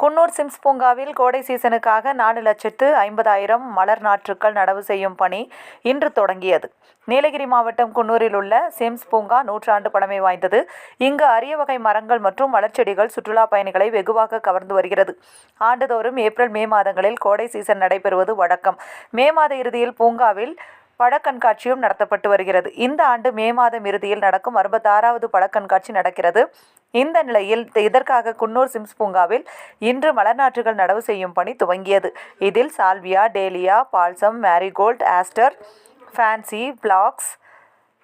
Coonoor Sims பூங்காவில் கோடை சீசனுக்காக நாலு லட்சத்து ஐம்பதாயிரம் மலர் நாற்றுக்கள் நடவு செய்யும் பணி இன்று தொடங்கியது. நீலகிரி மாவட்டம் குன்னூரில் உள்ள சிம்ஸ் பூங்கா நூற்றாண்டு பழமை வாய்ந்தது. இங்கு அரிய வகை மரங்கள் மற்றும் மலர்ச்செடிகள் சுற்றுலா பயணிகளை வெகுவாக கவர்ந்து வருகிறது. ஆண்டுதோறும் ஏப்ரல் மே மாதங்களில் கோடை சீசன் நடைபெறுவது வழக்கம். மே மாத இறுதியில் பூங்காவில் பழக்கண்காட்சியும் நடத்தப்பட்டு வருகிறது. இந்த ஆண்டு மே மாதம் இறுதியில் நடக்கும் அறுபத்தாறாவது பழக்கண்காட்சி நடக்கிறது. இந்த நிலையில் இதற்காக குன்னூர் சிம்ஸ் பூங்காவில் இன்று மலர்நாற்றுகள் நடவு செய்யும் பணி துவங்கியது. இதில் salvia dahlia balsam marigold aster fancy phlox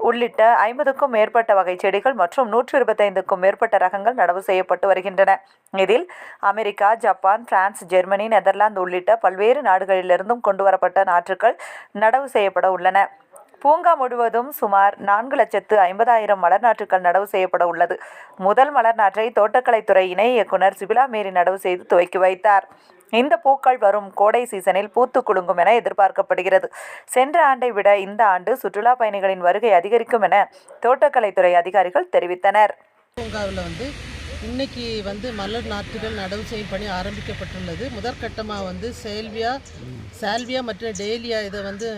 உள்ளிட்ட ஐம்பதுக்கும் மேற்பட்ட வகை செடிகள் மற்றும் நூற்றி இருபத்தைந்துக்கும் மேற்பட்ட ரகங்கள் நடவு செய்யப்பட்டு வருகின்றன. இதில் America Japan France Germany Netherlands உள்ளிட்ட பல்வேறு நாடுகளிலிருந்தும் கொண்டுவரப்பட்ட நாற்றுகள் நடவு செய்யப்பட உள்ளன. பூங்கா முழுவதும் சுமார் நான்கு லட்சத்து ஐம்பதாயிரம் மலர் நாற்றுகள் நடவு செய்யப்பட உள்ளது. முதல் மலர் நாற்றை தோட்டக்கலைத்துறை இணை இயக்குனர் சிபிலா மேரி நடவு செய்து துவக்கி வைத்தார். இந்த பூக்கள் வரும் கோடை சீசனில் பூத்து குலுங்கும் என எதிர்பார்க்கப்படுகிறது. சென்ற ஆண்டை விட இந்த ஆண்டு சுற்றுலா பயணிகளின் வருகை அதிகரிக்கும் என தோட்டக்கலைத்துறை அதிகாரிகள் தெரிவித்தனர். பூங்காவில் வந்து இன்னைக்கு வந்து மலர் நாற்றுகள் நடவு செய்யும் பணி ஆரம்பிக்கப்பட்டுள்ளது. முதற்கட்டமாக வந்து சேல்வியா சால்வியா மற்றும் டேலியா இதை வந்து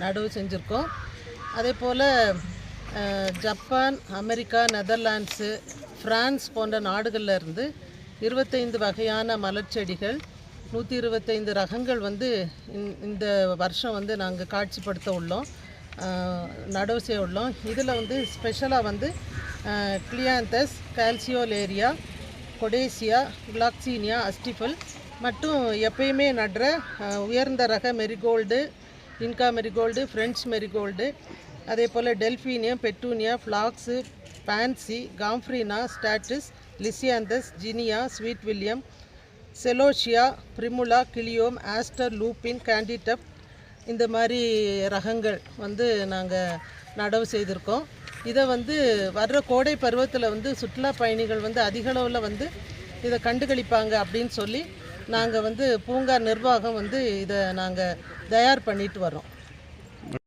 நடவு செஞ்சுருக்கோம். அதே போல் ஜப்பான் அமெரிக்கா நெதர்லாண்ட்ஸு ஃப்ரான்ஸ் போன்ற நாடுகளில் இருந்து இருபத்தைந்து வகையான மலர் செடிகள் நூற்றி இருபத்தைந்து ரகங்கள் வந்து இந்த- வருஷம் வந்து நாங்கள் காட்சிப்படுத்த உள்ளோம். நடவு செய்ய உள்ளோம். இதில் வந்து ஸ்பெஷலாக வந்து கிளியாந்தஸ் கால்சியோலேரியா கொடேசியா குலாக்சீனியா அஸ்டிஃபல் மற்றும் எப்பயுமே நடுற உயர்ந்த ரக marigold Inca marigold French marigold அதே போல் delphinium petunia phlox pansy gomphrena statice lisianthus zinnia sweet William celosia primula cleome aster lupin candytuft இந்த மாதிரி ரகங்கள் வந்து நாங்கள் நடவு செய்திருக்கோம். இதை வந்து வர்ற கோடை பருவத்தில் வந்து சுற்றுலா பயணிகள் வந்து அதிகளவில் வந்து இதை கண்டுகளிப்பாங்க அப்படின்னு சொல்லி நாங்கள் வந்து பூங்கா நிர்வாகம் வந்து இதை நாங்கள் தயார் பண்ணிட்டு வரோம்